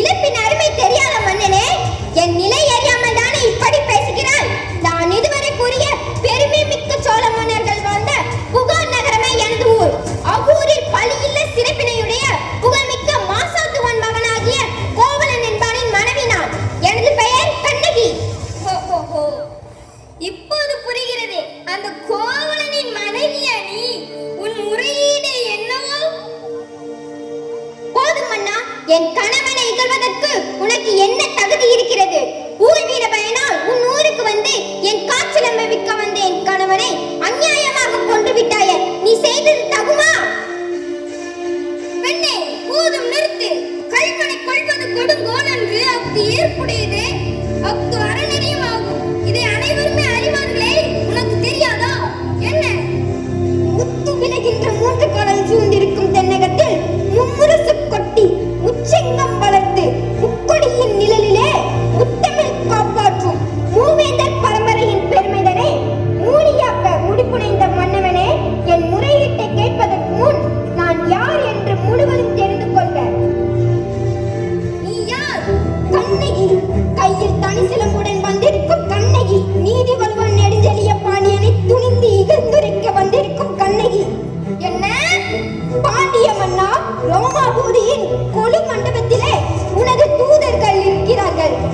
Y la espina என் கணவனை இகழ்வதற்கு உனக்கு என்ன தகுதி இருக்கிறது? ஊர் வீர பயனால் உன் ஊருக்கு வந்து என் காய்ச்சல் அனுபவிக்க வந்த என் கணவனை அநியாயமாக கொன்று விட்டாய. நீ செய்தது தகுமா? பெண்ணே போதும் நிறுத்து. கல்வனை கொள்வது கொடுங்கோல் என்று அஃது ஏற்புடையதே. அஃது அறநெறியும்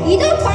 你都管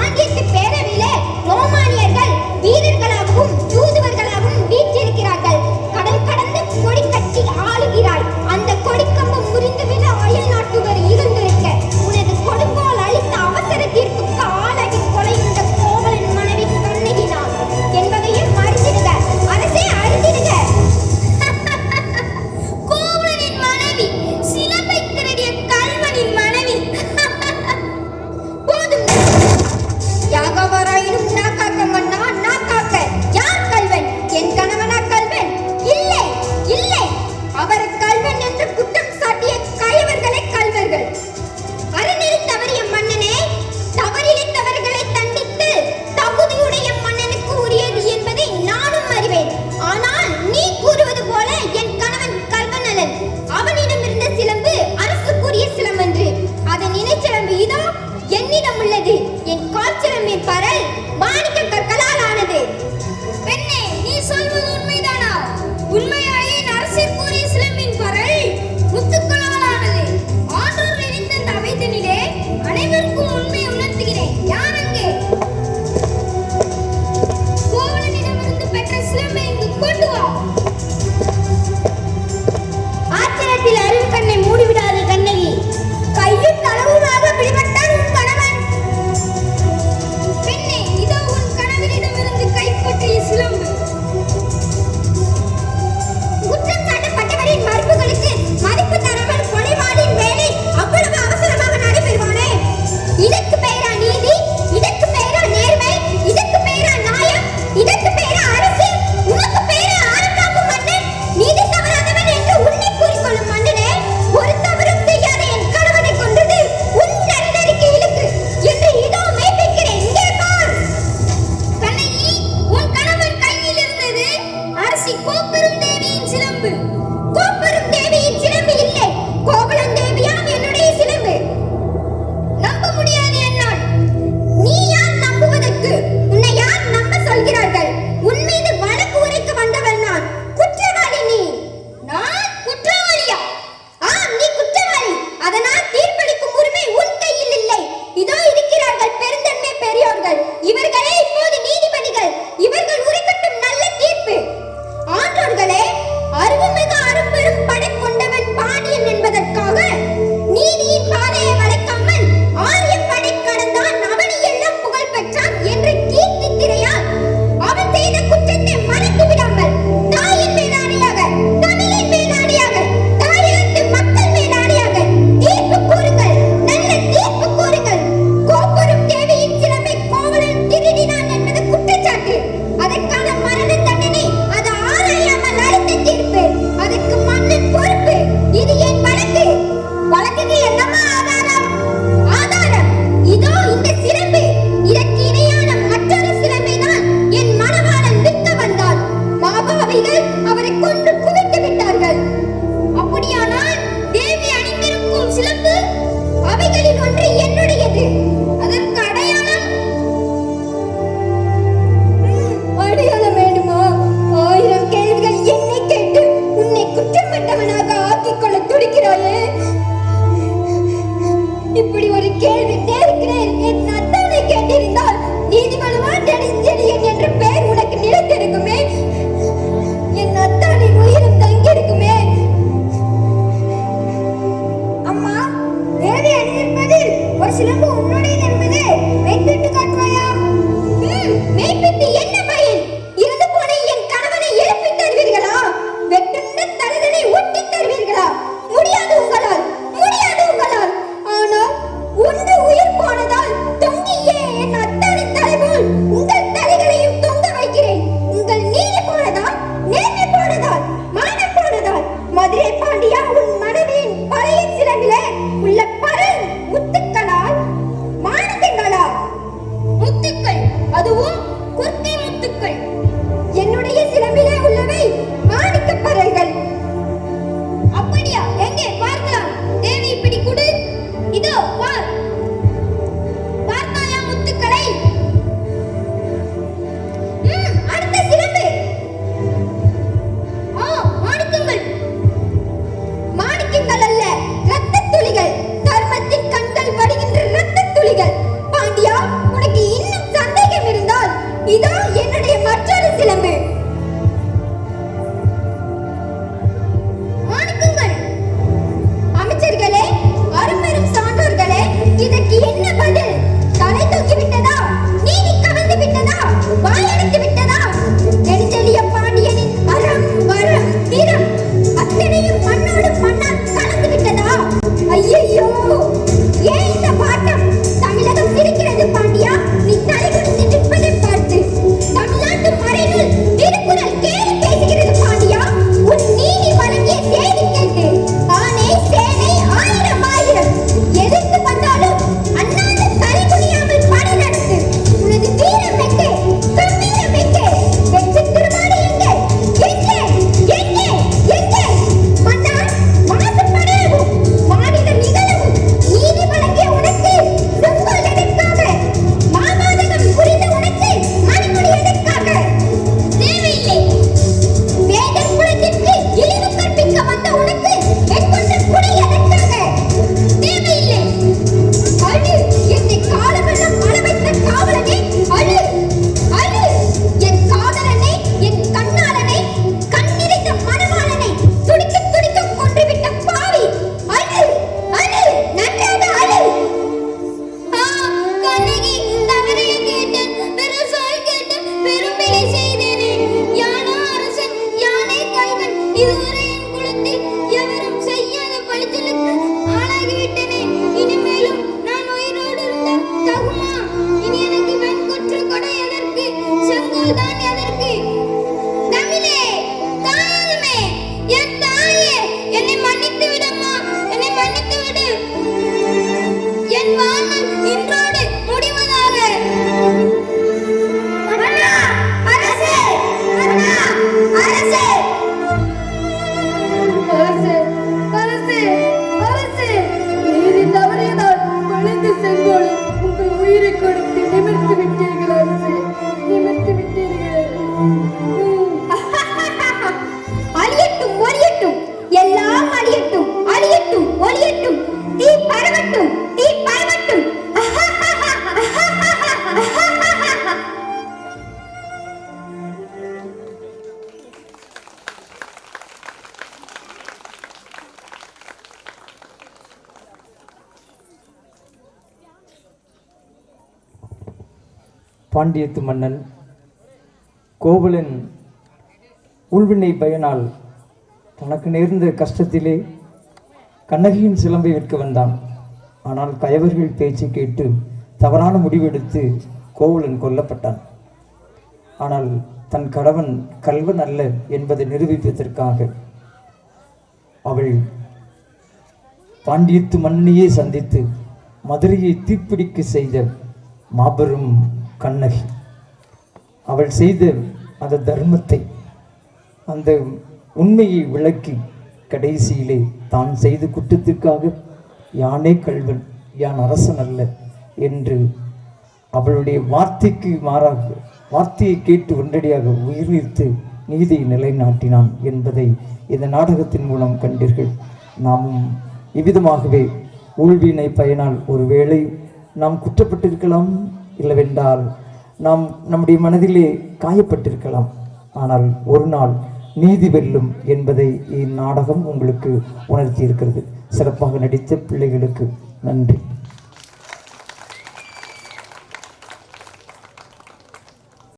பாண்டியத்து மன்னன் கோவலன் உள்வினை பயனால் தனக்கு நேர்ந்த கஷ்டத்திலே கண்ணகியின் சிலம்பை விற்க வந்தான். ஆனால் கயவர்கள் பேச்சு கேட்டு தவறான முடிவெடுத்து கோவலன் கொல்லப்பட்டான். ஆனால் தன் கணவன் கல்வன் அல்ல என்பதை நிரூபிப்பதற்காக அவள் பாண்டியத்து மன்னனையே சந்தித்து மதுரையை தீப்பிடிக்க செய்த மாபெரும் கண்ணகி. அவள் செய்த அந்த தர்மத்தை அந்த உண்மையை விளக்கி கடைசியிலே தான் செய்த குற்றத்திற்காக யானே கல்வன் யான் அரசன் அல்ல என்று அவளுடைய வார்த்தைக்கு மாறாக வார்த்தையை கேட்டு ஒன்றடியாக உயிர் நீர்த்து நீதியை நிலைநாட்டினான் என்பதை இந்த நாடகத்தின் மூலம் கண்டீர்கள். நாமும் இவ்விதமாகவே ஊழ்வினை பயனால் ஒருவேளை நாம் குற்றப்பட்டிருக்கலாம். இல்லவென்றால் நாம் நம்முடைய மனதிலே காயப்பட்டிருக்கலாம். ஆனால் ஒரு நாள் நீதி வெல்லும் என்பதை இந்நாடகம் உங்களுக்கு உணர்த்தி இருக்கிறது சிறப்பாக நடித்த பிள்ளைகளுக்கு நன்றி.